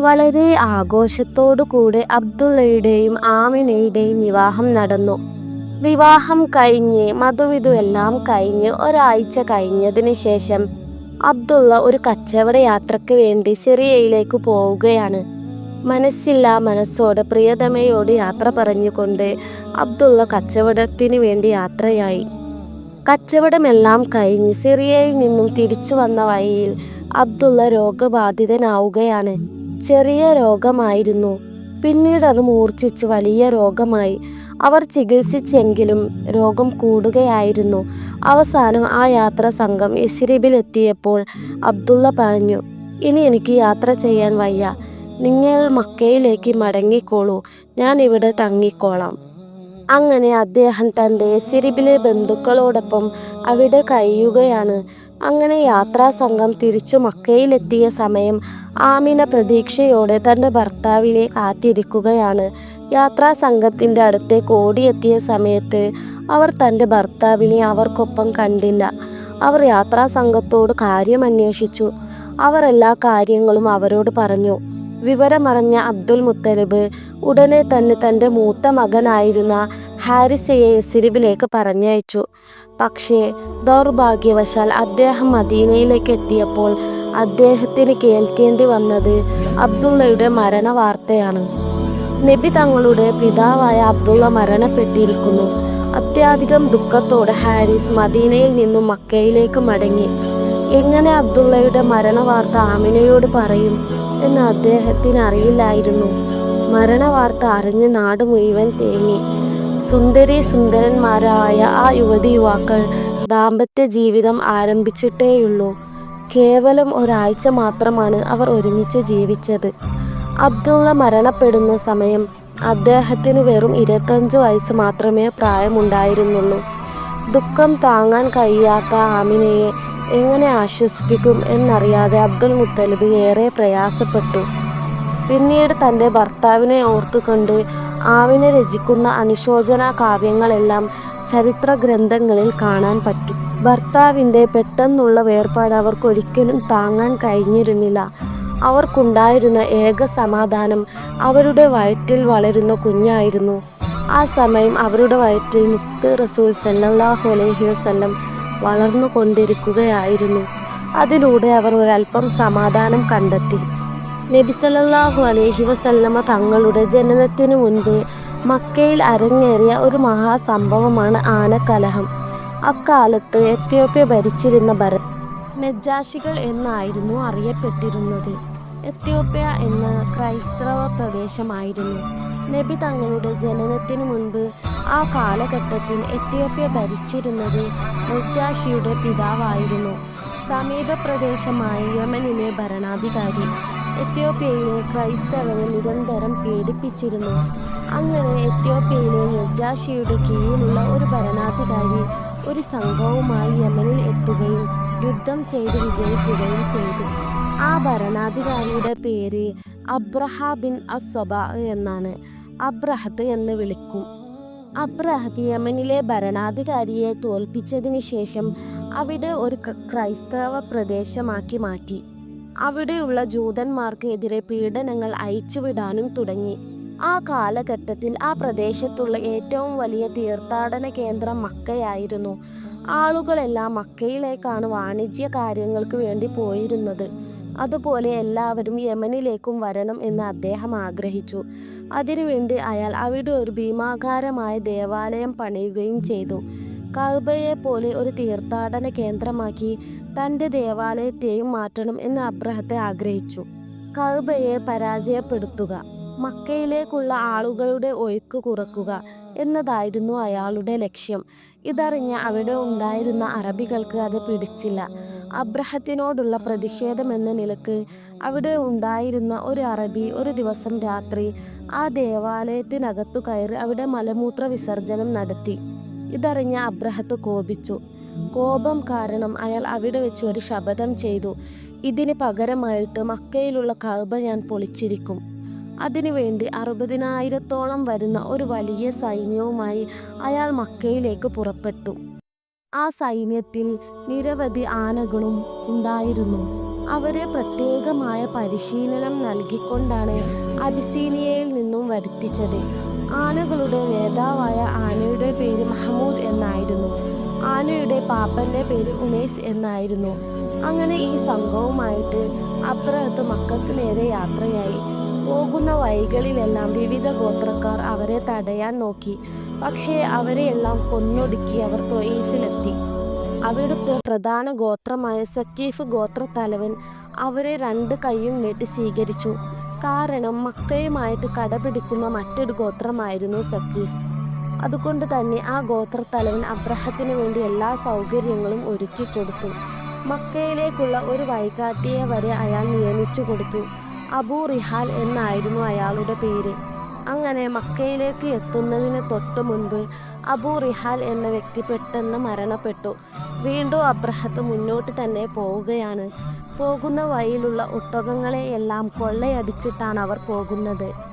വളരെ ആഘോഷത്തോടു കൂടെ അബ്ദുള്ളയുടെയും ആമിനയുടെയും വിവാഹം നടന്നു. വിവാഹം കഴിഞ്ഞ് മധുവിധു എല്ലാം കഴിഞ്ഞ് ഒരാഴ്ച കഴിഞ്ഞതിന് ശേഷം അബ്ദുള്ള ഒരു കച്ചവട യാത്രയ്ക്ക് വേണ്ടി സിറിയയിലേക്ക് പോവുകയാണ്. മനസ്സില്ലാ മനസ്സോടെ പ്രിയതമയോട് യാത്ര പറഞ്ഞുകൊണ്ട് അബ്ദുള്ള കച്ചവടത്തിന് വേണ്ടി യാത്രയായി. കച്ചവടമെല്ലാം കഴിഞ്ഞ് സിറിയയിൽ നിന്നും തിരിച്ചു വന്ന വഴിയിൽ അബ്ദുള്ള രോഗബാധിതനാവുകയാണ്. ചെറിയ രോഗമായിരുന്നു. പിന്നീട് അത് മൂർച്ഛിച്ചു വലിയ രോഗമായി. അവർ ചികിത്സിച്ചെങ്കിലും രോഗം കൂടുകയായിരുന്നു. അവസാനം ആ യാത്രാ സംഘം എത്തിയപ്പോൾ അബ്ദുള്ള പറഞ്ഞു ഇനി എനിക്ക് യാത്ര ചെയ്യാൻ വയ്യ. നിങ്ങൾ മക്കയിലേക്ക് മടങ്ങിക്കോളൂ. ഞാൻ ഇവിടെ തങ്ങിക്കോളാം. അങ്ങനെ അദ്ദേഹം തന്റെ സിരിബിലെ ബന്ധുക്കളോടൊപ്പം അവിടെ കഴിയുകയാണ്. അങ്ങനെ യാത്രാസംഘം തിരിച്ചു മക്കയിലെത്തിയ സമയം ആമിന പ്രതീക്ഷയോടെ തന്റെ ഭർത്താവിനെ കാത്തിരിക്കുകയാണ്. യാത്രാസംഘത്തിന്റെ അടുത്തേക്ക് ഓടിയെത്തിയ സമയത്ത് അവർ തന്റെ ഭർത്താവിനെ അവർക്കൊപ്പം കണ്ടില്ല. അവർ യാത്രാസംഘത്തോട് കാര്യം അന്വേഷിച്ചു അവർ എല്ലാ കാര്യങ്ങളും അവരോട് പറഞ്ഞു. വിവരമറിഞ്ഞ അബ്ദുൽ മുത്തലിബ് ഉടനെ തന്നെ തന്റെ മൂത്ത മകനായിരുന്ന ഹാരിസയെ സിരിവിലേക്ക് പറഞ്ഞയച്ചു. പക്ഷേ ദൗർഭാഗ്യവശാൽ അദ്ദേഹം മദീനയിലേക്ക് എത്തിയപ്പോൾ അദ്ദേഹത്തിന് കേൾക്കേണ്ടി വന്നത് അബ്ദുള്ളയുടെ മരണ വാർത്തയാണ് നബി തങ്ങളുടെ പിതാവായ അബ്ദുള്ള മരണപ്പെട്ടിരിക്കുന്നു. അത്യാധികം ദുഃഖത്തോടെ ഹാരിസ് മദീനയിൽ നിന്നും മക്കയിലേക്ക് മടങ്ങി. എങ്ങനെ അബ്ദുള്ളയുടെ മരണ വാർത്ത ആമിനയോട് പറയും? എന്ന് അദ്ദേഹത്തിന് അറിയില്ലായിരുന്നു. മരണവാർത്ത അറിഞ്ഞ് നാട് മുഴുവൻ തേങ്ങി. സുന്ദരി സുന്ദരന്മാരായ ആ യുവതി യുവാക്കൾ ദാമ്പത്യ ജീവിതം ആരംഭിച്ചിട്ടേയുള്ളൂ. കേവലം ഒരാഴ്ച മാത്രമാണ് അവർ ഒരുമിച്ച് ജീവിച്ചത്. അബ്ദുള്ള മരണപ്പെടുന്ന സമയം അദ്ദേഹത്തിന് വെറും ഇരുപത്തഞ്ച് വയസ്സ് മാത്രമേ പ്രായമുണ്ടായിരുന്നുള്ളൂ. ദുഃഖം താങ്ങാൻ കഴിയാത്ത ആമിനയെ എങ്ങനെ ആശ്വസിപ്പിക്കും എന്നറിയാതെ അബ്ദുൽ മുത്തലിബ് ഏറെ പ്രയാസപ്പെട്ടു. പിന്നീട് തന്റെ ഭർത്താവിനെ ഓർത്തുകൊണ്ട് ആവിനെ രചിക്കുന്ന അനുശോചന കാവ്യങ്ങളെല്ലാം ചരിത്ര ഗ്രന്ഥങ്ങളിൽ കാണാൻ പറ്റും. ഭർത്താവിന്റെ പെട്ടെന്നുള്ള വേർപാട് അവർക്കൊരിക്കലും താങ്ങാൻ കഴിഞ്ഞിരുന്നില്ല. അവർക്കുണ്ടായിരുന്ന ഏക സമാധാനം അവരുടെ വയറ്റിൽ വളരുന്ന കുഞ്ഞായിരുന്നു. ആ സമയം അവരുടെ വയറ്റിൽ മുത്ത് റസൂൽ സല്ലാഹു അലൈഹി വസ്ല്ലം വളർന്നു കൊണ്ടിരിക്കുകയായിരുന്നു അതിലൂടെ അവർ ഒരല്പം സമാധാനം കണ്ടെത്തി. നബി സല്ലല്ലാഹു അലൈഹി വസല്ലമ തങ്ങളുടെ ജനനത്തിനു മുൻപ് മക്കയിൽ അരങ്ങേറിയ ഒരു മഹാസംഭവമാണ് ആനക്കലഹം. അക്കാലത്ത് എത്യോപ്യ ഭരിച്ചിരുന്ന ഭര നജാഷികൾ എന്നായിരുന്നു അറിയപ്പെട്ടിരുന്നത്. എത്യോപ്യ എന്ന ക്രൈസ്തവ പ്രദേശമായിരുന്നു. നബി തങ്ങളുടെ ജനനത്തിനു മുൻപ് ആ കാലഘട്ടത്തിൽ എത്യോപ്യ ഭരിച്ചിരുന്നത് നജാഷിയുടെ പിതാവായിരുന്നു. സമീപ പ്രദേശമായ യമനിലെ ഭരണാധികാരി. എത്യോപ്യയിലെ ക്രൈസ്തവരെ നിരന്തരം പീഡിപ്പിച്ചിരുന്നു. അങ്ങനെ എത്യോപ്യയിലെ നജാഷിയുടെ കീഴിലുള്ള ഒരു ഭരണാധികാരി ഒരു സംഘവുമായി യമനിൽ എത്തുകയും യുദ്ധം ചെയ്ത് വിജയിക്കുകയും ചെയ്തു. ആ ഭരണാധികാരിയുടെ പേര് അബ്രഹ ബിൻ അസ്വബ എന്നാണ്. അബ്രഹത്ത് എന്ന് വിളിക്കും. അബ്രഹത്ത് യമനിലെ ഭരണാധികാരിയെ തോൽപ്പിച്ചതിന് ശേഷം അവിടെ ഒരു ക്രൈസ്തവ പ്രദേശമാക്കി മാറ്റി. അവിടെയുള്ള ജൂതന്മാർക്കെതിരെ പീഡനങ്ങൾ അയച്ചുവിടാനും തുടങ്ങി. ആ കാലഘട്ടത്തിൽ ആ പ്രദേശത്തുള്ള ഏറ്റവും വലിയ തീർത്ഥാടന കേന്ദ്രം മക്കയായിരുന്നു. ആളുകളെല്ലാം മക്കയിലേക്കാണ് വാണിജ്യ കാര്യങ്ങൾക്ക് വേണ്ടി പോയിരുന്നത്. അതുപോലെ എല്ലാവരും യമനിലേക്കും വരണം എന്ന് അദ്ദേഹം ആഗ്രഹിച്ചു. അതിനുവേണ്ടി അയാൾ അവിടെ ഒരു ഭീമാകാരമായ ദേവാലയം പണിയുകയും ചെയ്തു. കഅബയെ പോലെ ഒരു തീർത്ഥാടന കേന്ദ്രമാക്കി തന്റെ ദേവാലയത്തെയും മാറ്റണം എന്ന് അബ്രഹത്തെ ആഗ്രഹിച്ചു. കഅബയെ പരാജയപ്പെടുത്തുക മക്കയിലേക്കുള്ള ആളുകളുടെ ഒഴുക്ക് കുറക്കുക എന്നതായിരുന്നു അയാളുടെ ലക്ഷ്യം. ഇതറിഞ്ഞ അവിടെ ഉണ്ടായിരുന്ന അറബികൾക്ക് അത് പിടിച്ചില്ല. അബ്രഹത്തിനോടുള്ള പ്രതിഷേധമെന്ന നിലയ്ക്ക് അവിടെ ഉണ്ടായിരുന്ന ഒരു അറബി ഒരു ദിവസം രാത്രി ആ ദേവാലയത്തിനകത്തു കയറി അവിടെ മലമൂത്ര വിസർജനം നടത്തി. ഇതറിഞ്ഞ അബ്രഹത്ത് കോപിച്ചു. കോപം കാരണം അയാൾ അവിടെ വെച്ച് ഒരു ശപഥം ചെയ്തു. ഇതിന് പകരമായിട്ട് മക്കയിലുള്ള കഅബ ഞാൻ പൊളിച്ചിരിക്കും. അതിനുവേണ്ടി അറുപതിനായിരത്തോളം വരുന്ന ഒരു വലിയ സൈന്യവുമായി അയാൾ മക്കയിലേക്ക് പുറപ്പെട്ടു. ആ സൈന്യത്തിൽ നിരവധി ആനകളും ഉണ്ടായിരുന്നു. അവരെ പ്രത്യേകമായ പരിശീലനം നൽകിക്കൊണ്ടാണ് അബിസീനിയയിൽ നിന്നും വരുത്തിച്ചത്. ആനകളുടെ നേതാവായ പേര് മഹമൂദ് എന്നായിരുന്നു. ആനയുടെ പാപ്പന്റെ പേര് ഉനൈസ് എന്നായിരുന്നു. അങ്ങനെ ഈ സംഘവുമായിട്ട് അപ്പുറത്ത് മക്കൾക്ക് നേരെ യാത്രയായി. പോകുന്ന വഴികളിലെല്ലാം വിവിധ ഗോത്രക്കാർ അവരെ തടയാൻ നോക്കി. പക്ഷേ അവരെയെല്ലാം കൊന്നൊടുക്കി അവർ തൊയീഫിലെത്തി. അവിടുത്തെ പ്രധാന ഗോത്രമായ സക്കീഫ് ഗോത്രത്തലവൻ അവരെ രണ്ട് കൈയും നീട്ടി സ്വീകരിച്ചു. കാരണം മക്കയുമായിട്ട് കടപിടിക്കുന്ന മറ്റൊരു ഗോത്രമായിരുന്നു സക്കീഫ് അതുകൊണ്ട് തന്നെ ആ ഗോത്രത്തലവൻ അബ്രഹത്തിന് വേണ്ടി എല്ലാ സൗകര്യങ്ങളും ഒരുക്കി കൊടുത്തു. മക്കയിലേക്കുള്ള ഒരു വൈകാട്ടിയെ വരെ അയാൾ നിയമിച്ചു കൊടുത്തു. അബൂ റിഹാൽ എന്നായിരുന്നു അയാളുടെ പേര്. അങ്ങനെ മക്കയിലേക്ക് എത്തുന്നതിന് തൊട്ടു മുൻപ് അബൂ റിഹാൽ എന്ന വ്യക്തി പെട്ടെന്ന് മരണപ്പെട്ടു. വീണ്ടും അബ്രഹത്ത് മുന്നോട്ട് തന്നെ പോവുകയാണ്. പോകുന്ന വഴിയിലുള്ള ഒട്ടകങ്ങളെയെല്ലാം കൊള്ളയടിച്ചിട്ടാണ് അവർ പോകുന്നത്.